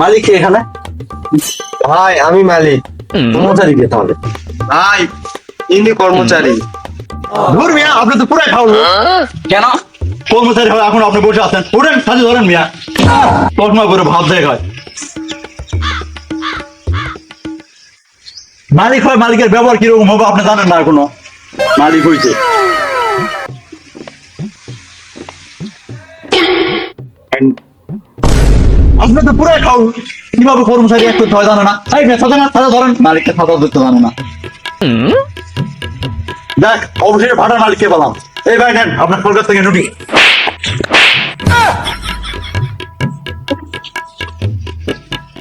মালিক কে এখানে? ভাই আমি মালিক। কর্মচারী কে তাহলে? ভাই ইনি কর্মচারী। ধুর মিয়া আপনি তো পুরাই খাওয়াবো কেন? কর্মচারী হয় এখন আপনি বসে আছেন। উঠেন সাথে ধরেন মিয়া। চশমা করে ভাব দেয় হয়। মালিক হয় মালিকের ব্যবহার কীরকম হবে আপনি জানেন না এখনও? মালিক হইছে। আপনি তো পুরাই খাও। কীভাবে কর্মচারী এক করতে জানো না? এই সাথে না সাথে ধরেন। মালিককে সাথে ধরতে জানো না। দেখ, অবশেষে ভাড়ার মালিককে পেলাম। এই ভাই নেন, আপনার কলকাতা থেকে নুটি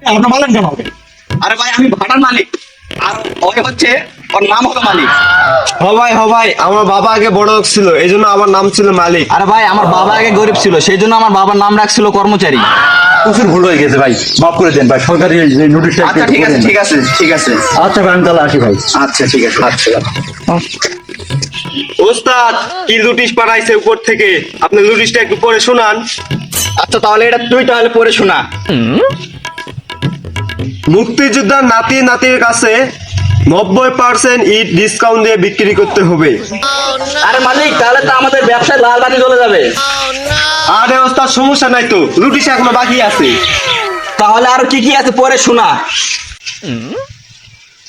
আপনার মালেন কেন আরে ভাই, আমি ভাড়ার মালিক। আর ওই হচ্ছে ওর নাম হলো মালিক। হ ভাই হ ভাই আমার বাবা আগে বড় লোক ছিল এই জন্য আমার নাম ছিল মালিক। আরে ভাই আমার বাবা আগে গরিব ছিল সেই জন্য আমার বাবার নাম রাখছিল কর্মচারী। প্রচুর ভুল হয়ে গেছে ভাই মাফ করে দেন ভাই সরকারি এই নোটিশটা আচ্ছা ঠিক আছে ঠিক আছে ঠিক আছে। আচ্ছা ভাই আমি তাহলে আসি ভাই। আচ্ছা ঠিক আছে আচ্ছা ওস্তাদ কি লুটিস পাঠাইছে উপর থেকে? আপনি লুটিসটা একটু পরে শোনান। আচ্ছা তাহলে এটা তুই তাহলে পড়ে শোনা। মুক্তিযোদ্ধার নাতি নাতির কাছে নব্বই পার্সেন্ট ইট ডিসকাউন্ট দিয়ে বিক্রি করতে হবে। আরে মালিক তাহলে তো আমাদের ব্যবসায় লাল বাতি চলে যাবে। আরে ওস্তাদ সমস্যা নাই তো। রুটি এখনও বাকি আছে। তাহলে আর কি কি আছে পরে শোনা।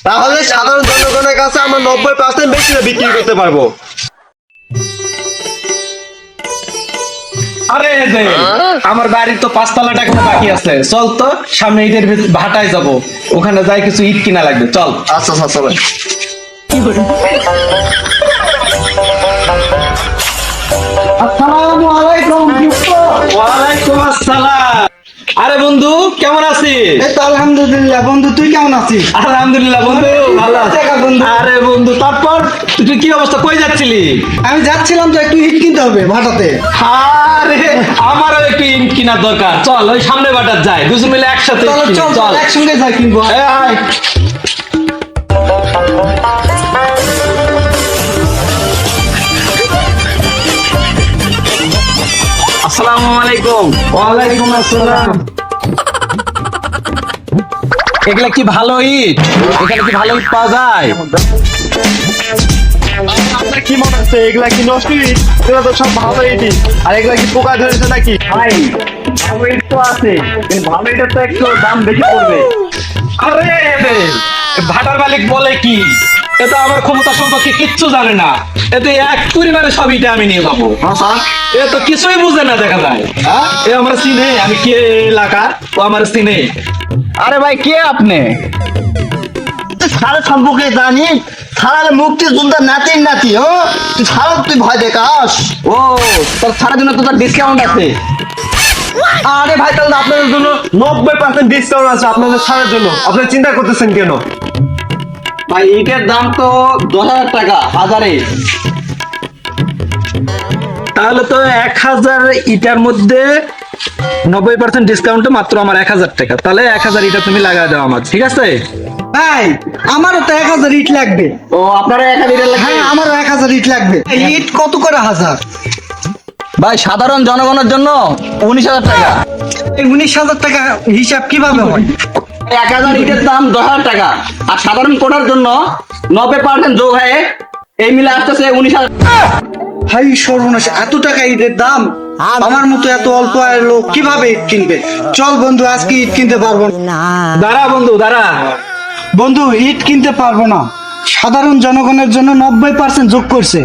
তাহলে সাধারণ জনগণের কাছে আমরা নব্বই পার্সেন্ট বেশি বিক্রি করতে পারব। আরে যে আমার বাড়ির তো পাঁচতলা টাকা বাকি আছে। চল তো সামনে ঈদের ভাটায় যাব। ওখানে যাই কিছু ঈদ কিনা লাগবে চল। আচ্ছা আচ্ছা চলো আসসালামু আলাইকুম ওয়ালাইকুম আসসালাম। আরে বন্ধু কেমন আছিস? এই তো আলহামদুলিল্লাহ বন্ধু তুই কেমন আছিস? আলহামদুলিল্লাহ বন্ধু ভালো। বন্ধু। আরে বন্ধু তারপর তুই কি অবস্থা? কই যাচ্ছিলি? আমি যাচ্ছিলাম তো একটু ইট কিনতে হবে ভাটাতে। আরে আমারও একটু ইট কেনার দরকার। চল ওই সামনে ভাটার যাই। দুজন মিলে একসাথে চলো চল একসঙ্গে যাই কিনবো। এই আলাইকুম। ওয়ালাইকুম আসসালাম। এগুলা কি ভালো ইট এখানে কি ভালো ইট পাওয়া যায়? আপনার কি মনে হচ্ছে এগুলা কি নষ্ট ইট এগুলা তো সব ভালো ইটি আর এগুলা কি পোকা ধরেছে নাকি? ভাই ভালো ইট তো আছে কিন্তু ভালো ইটের তো একটু দাম বেশি পড়বে। আরে ভাটার মালিক বলে কি? এটা আমার ক্ষমতা সম্পর্কে কিচ্ছু জানে না। এতে এক পরিমাণে সব ইটা আমি নিয়ে যাব। এ তো কিছুই বুঝে না দেখা যায়। হ্যাঁ? এ আমার চিনে আমি কে এলাকা? ও আমার চিনে আরে ভাই কে আপনি? সারা সম্পর্কে জানি। সারা মুক্তিযোদ্ধা নাতির নাতি ও। তুই তুই ভয় দেখাস। ও তোর সারার জন্য তোর ডিসকাউন্ট আছে। আরে ভাই তাহলে আপনাদের জন্য নব্বই পার্সেন্ট ডিসকাউন্ট আছে আপনাদের সারের জন্য। আপনারা চিন্তা করতেছেন কেন? ভাই ইটের দাম তো দশ হাজার টাকা হাজারে। তাহলে তো এক হাজার ইটার মধ্যে নব্বই পার্সেন্ট ডিসকাউন্টে মাত্র আমার এক হাজার টাকা। তাহলে এক হাজার ইটা তুমি লাগাই দাও আমার ঠিক আছে? ভাই আমারও তো এক হাজার ইট লাগবে। ও আপনারা এক হাজার লাগবে? হ্যাঁ আমারও এক হাজার ইট লাগবে। ইট কত করে হাজার? ভাই সাধারণ জনগণের জন্য উনিশ হাজার টাকা। এই উনিশ হাজার টাকা হিসাব কীভাবে হয়? এক হাজার ইটের দাম দশ হাজার টাকা। আর সাধারণ কোটার জন্য নব্বই পার্সেন্ট যোগ হয়ে এই মিলে আসতেছে উনিশ হাজার। ভাই সর্বনাশ এত টাকা ইটের দাম? আমার মতো এত অল্প আয়ের লোক কীভাবে ইট কিনবে? চল বন্ধু আজকে ইট কিনতে পারব না। দাঁড়া বন্ধু দাঁড়া। বন্ধু ইট কিনতে পারব না। সাধারণ জনগণের জন্য নব্বই পার্সেন্ট যোগ করছে।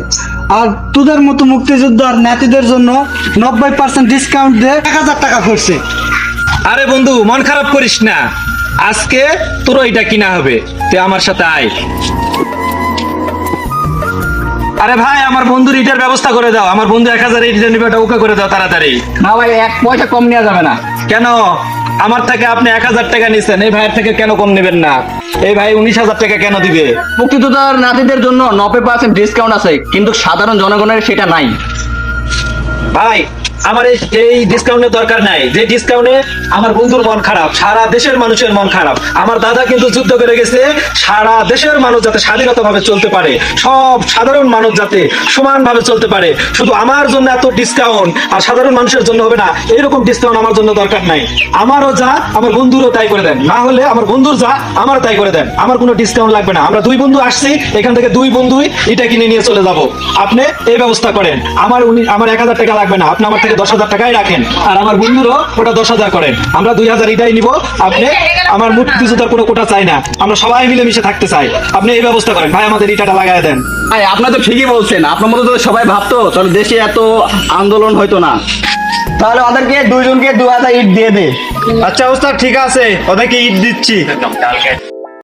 আর তোদের মতো মুক্তিযোদ্ধা আর নাতিদের জন্য নব্বই পার্সেন্ট ডিসকাউন্ট দিয়ে এক হাজার টাকা করছে। আরে বন্ধু মন খারাপ করিস না। আজকে তোর এটা কিনা হবে। তুই আমার সাথে আয়। আরে ভাই আমার বন্ধুর ইটার ব্যবস্থা করে দাও। আমার বন্ধু এক হাজার ইট নিবে ওটা ওকে করে দাও তাড়াতাড়ি। না ভাই এক পয়সা কম নেওয়া যাবে না। কেন? আমার থেকে আপনি এক হাজার টাকা নিচ্ছেন এই ভাইয়ের থেকে কেন কম নেবেন না? এই ভাই উনিশ হাজার টাকা কেন দিবে? মুক্তিযোদ্ধার নাতিদের জন্য নব্বই পার্সেন্ট ডিসকাউন্ট আছে কিন্তু সাধারণ জনগণের সেটা নাই। ভাই আমার এই ডিসকাউন্টের দরকার নাই। যে ডিসকাউন্টে আমার বন্ধুর মন খারাপ, সারা দেশের মানুষের মন খারাপ। আমার দাদা কিন্তু যুদ্ধ করে গেছে, সারা দেশের মানুষ যাতে স্বাধীনতাভাবে চলতে পারে, সব সাধারণ মানুষ যাতে সমান ভাবে চলতে পারে। শুধু আমার জন্য এত ডিসকাউন্ট আর সাধারণ মানুষের জন্য হবে না এরকম ডিসকাউন্ট আমার জন্য দরকার নাই। আমারও যা, আমার বন্ধুরও তাই করে দেন। না হলে আমার বন্ধুর যা আমার তাই করে দেন। আমার কোনো ডিসকাউন্ট লাগবে না। আমরা দুই বন্ধু আসছি, এখান থেকে দুই বন্ধুই এটা কিনে নিয়ে চলে যাব। আপনি এই ব্যবস্থা করেন। আমার উনি আমার এক হাজার টাকা লাগবে না। আপনি আমার থেকে দশ হাজার টাকাই রাখেন। আর আমার বন্ধুরও ওটা দশ হাজার করেন। আমরা দুই হাজার এটাই নিব। আপনি আমার মূর্তি জুতার কোনো কোটা চাই না। আমরা সবাই মিলেমিশে থাকতে চাই। আপনি এই ব্যবস্থা করেন। ভাই আমাদের ইটাটা লাগাই দেন। ভাই আপনার তো ঠিকই বলছেন। আপনার মতো তো সবাই ভাবতো তাহলে দেশে এত আন্দোলন হইতো না। তাহলে ওদেরকে দুইজনকে দু হাজার ইট দিয়ে দে। আচ্ছা ওস্তাদ ঠিক আছে। ওদেরকে ইট দিচ্ছি।